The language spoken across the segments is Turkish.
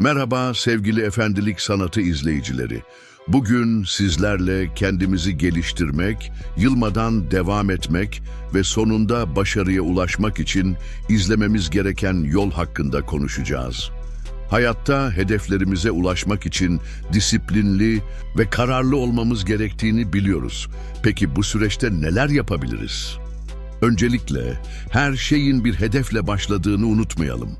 Merhaba sevgili Efendilik Sanatı izleyicileri. Bugün sizlerle kendimizi geliştirmek, yılmadan devam etmek ve sonunda başarıya ulaşmak için izlememiz gereken yol hakkında konuşacağız. Hayatta hedeflerimize ulaşmak için disiplinli ve kararlı olmamız gerektiğini biliyoruz. Peki bu süreçte neler yapabiliriz? Öncelikle her şeyin bir hedefle başladığını unutmayalım.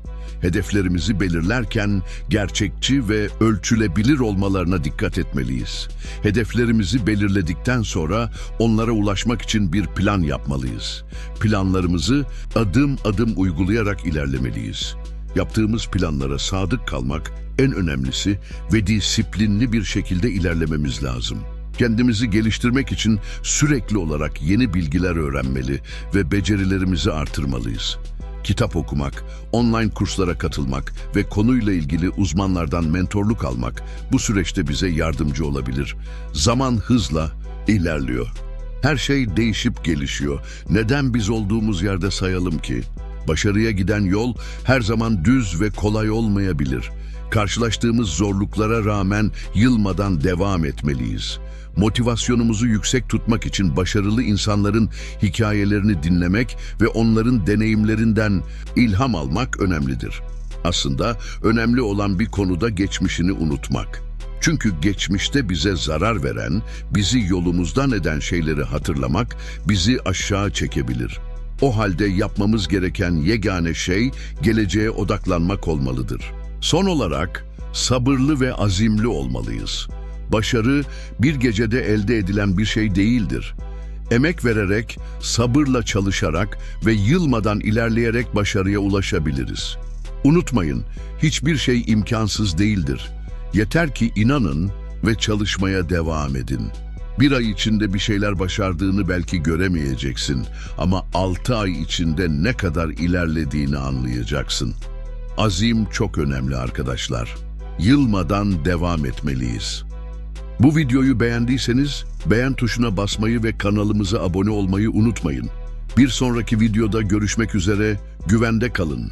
Hedeflerimizi belirlerken gerçekçi ve ölçülebilir olmalarına dikkat etmeliyiz. Hedeflerimizi belirledikten sonra onlara ulaşmak için bir plan yapmalıyız. Planlarımızı adım adım uygulayarak ilerlemeliyiz. Yaptığımız planlara sadık kalmak en önemlisi ve disiplinli bir şekilde ilerlememiz lazım. Kendimizi geliştirmek için sürekli olarak yeni bilgiler öğrenmeli ve becerilerimizi artırmalıyız. Kitap okumak, online kurslara katılmak ve konuyla ilgili uzmanlardan mentorluk almak bu süreçte bize yardımcı olabilir. Zaman hızla ilerliyor. Her şey değişip gelişiyor. Neden biz olduğumuz yerde sayalım ki? Başarıya giden yol her zaman düz ve kolay olmayabilir. Karşılaştığımız zorluklara rağmen yılmadan devam etmeliyiz. Motivasyonumuzu yüksek tutmak için başarılı insanların hikayelerini dinlemek ve onların deneyimlerinden ilham almak önemlidir. Aslında önemli olan bir konuda geçmişini unutmak. Çünkü geçmişte bize zarar veren, bizi yolumuzdan eden şeyleri hatırlamak bizi aşağı çekebilir. O halde yapmamız gereken yegane şey geleceğe odaklanmak olmalıdır. Son olarak sabırlı ve azimli olmalıyız. Başarı bir gecede elde edilen bir şey değildir. Emek vererek, sabırla çalışarak ve yılmadan ilerleyerek başarıya ulaşabiliriz. Unutmayın, hiçbir şey imkansız değildir. Yeter ki inanın ve çalışmaya devam edin. Bir ay içinde bir şeyler başardığını belki göremeyeceksin ama altı ay içinde ne kadar ilerlediğini anlayacaksın. Azim çok önemli arkadaşlar. Yılmadan devam etmeliyiz. Bu videoyu beğendiyseniz beğen tuşuna basmayı ve kanalımıza abone olmayı unutmayın. Bir sonraki videoda görüşmek üzere, güvende kalın.